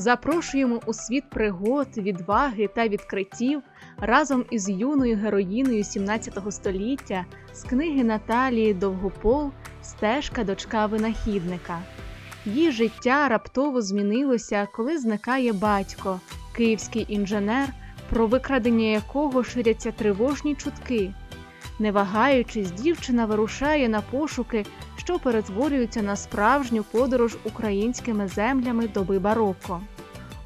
Запрошуємо у світ пригод, відваги та відкриттів разом із юною героїною 17 століття з книги Наталії Довгопол Стежка дочка винахідника. Її життя раптово змінилося, коли зникає батько, київський інженер, про викрадення якого ширяться тривожні чутки. Не вагаючись, дівчина вирушає на пошуки, що перетворюються на справжню подорож українськими землями доби бароко.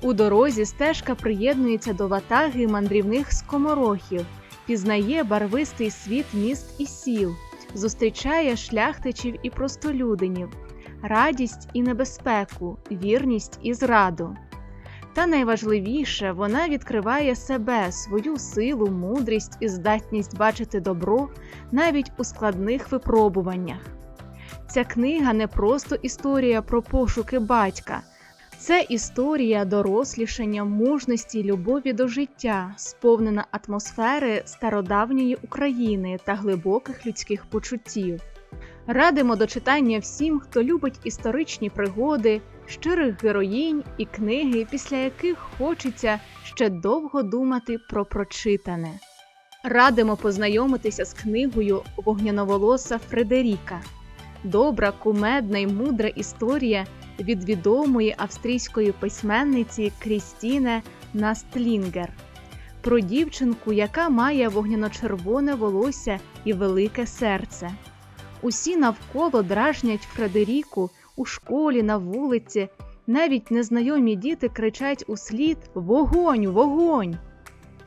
У дорозі стежка приєднується до ватаги мандрівних скоморохів, пізнає барвистий світ міст і сіл, зустрічає шляхтичів і простолюдинів, радість і небезпеку, вірність і зраду. Та найважливіше, вона відкриває себе, свою силу, мудрість і здатність бачити добро навіть у складних випробуваннях. Ця книга не просто історія про пошуки батька, це історія дорослішання, мужності, й любові до життя, сповнена атмосфери стародавньої України та глибоких людських почуттів. Радимо до читання всім, хто любить історичні пригоди, щирих героїнь і книги, після яких хочеться ще довго думати про прочитане. Радимо познайомитися з книгою Вогняноволоса Фредеріка. Добра, кумедна й мудра історія від відомої австрійської письменниці Крістіне Настлінгер про дівчинку, яка має вогняно-червоне волосся і велике серце. Усі навколо дражнять Фредеріку у школі, на вулиці. Навіть незнайомі діти кричать услід Вогонь, вогонь!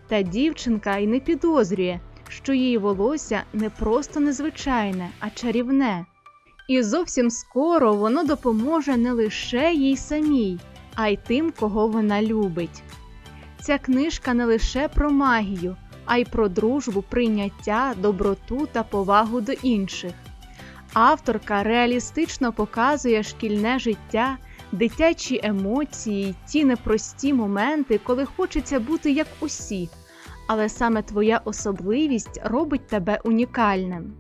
Та дівчинка й не підозрює, що її волосся не просто незвичайне, а чарівне. І зовсім скоро воно допоможе не лише їй самій, а й тим, кого вона любить. Ця книжка не лише про магію, а й про дружбу, прийняття, доброту та повагу до інших. Авторка реалістично показує шкільне життя, дитячі емоції, ті непрості моменти, коли хочеться бути як усі, але саме твоя особливість робить тебе унікальним.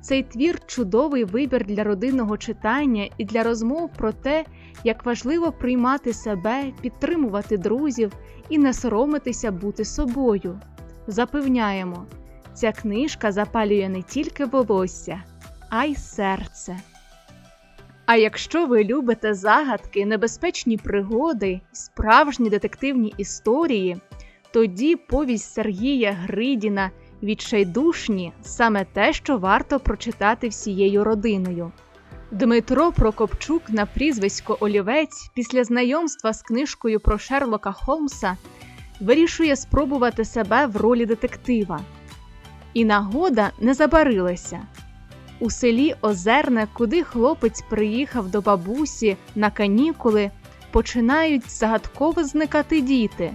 Цей твір чудовий вибір для родинного читання і для розмов про те, як важливо приймати себе, підтримувати друзів і не соромитися бути собою. Запевняємо, ця книжка запалює не тільки волосся, а й серце. А якщо ви любите загадки, небезпечні пригоди, справжні детективні історії, тоді повість Сергія Гридіна Відчайдушні саме те, що варто прочитати всією родиною. Дмитро Прокопчук на прізвисько Олівець після знайомства з книжкою про Шерлока Холмса вирішує спробувати себе в ролі детектива. І нагода не забарилася. У селі Озерне, куди хлопець приїхав до бабусі на канікули, починають загадково зникати діти.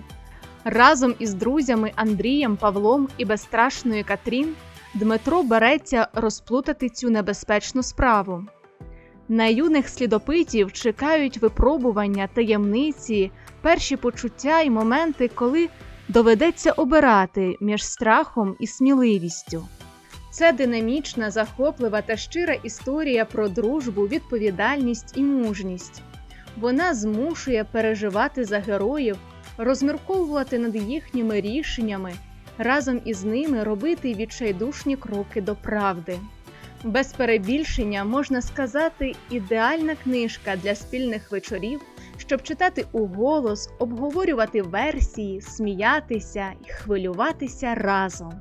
Разом із друзями Андрієм, Павлом і безстрашною Катрін Дмитро береться розплутати цю небезпечну справу. На юних слідопитів чекають випробування, таємниці, перші почуття і моменти, коли доведеться обирати між страхом і сміливістю. Це динамічна, захоплива та щира історія про дружбу, відповідальність і мужність. Вона змушує переживати за героїв, розмірковувати над їхніми рішеннями, разом із ними робити відчайдушні кроки до правди. Без перебільшення можна сказати, ідеальна книжка для спільних вечорів, щоб читати уголос, обговорювати версії, сміятися і хвилюватися разом.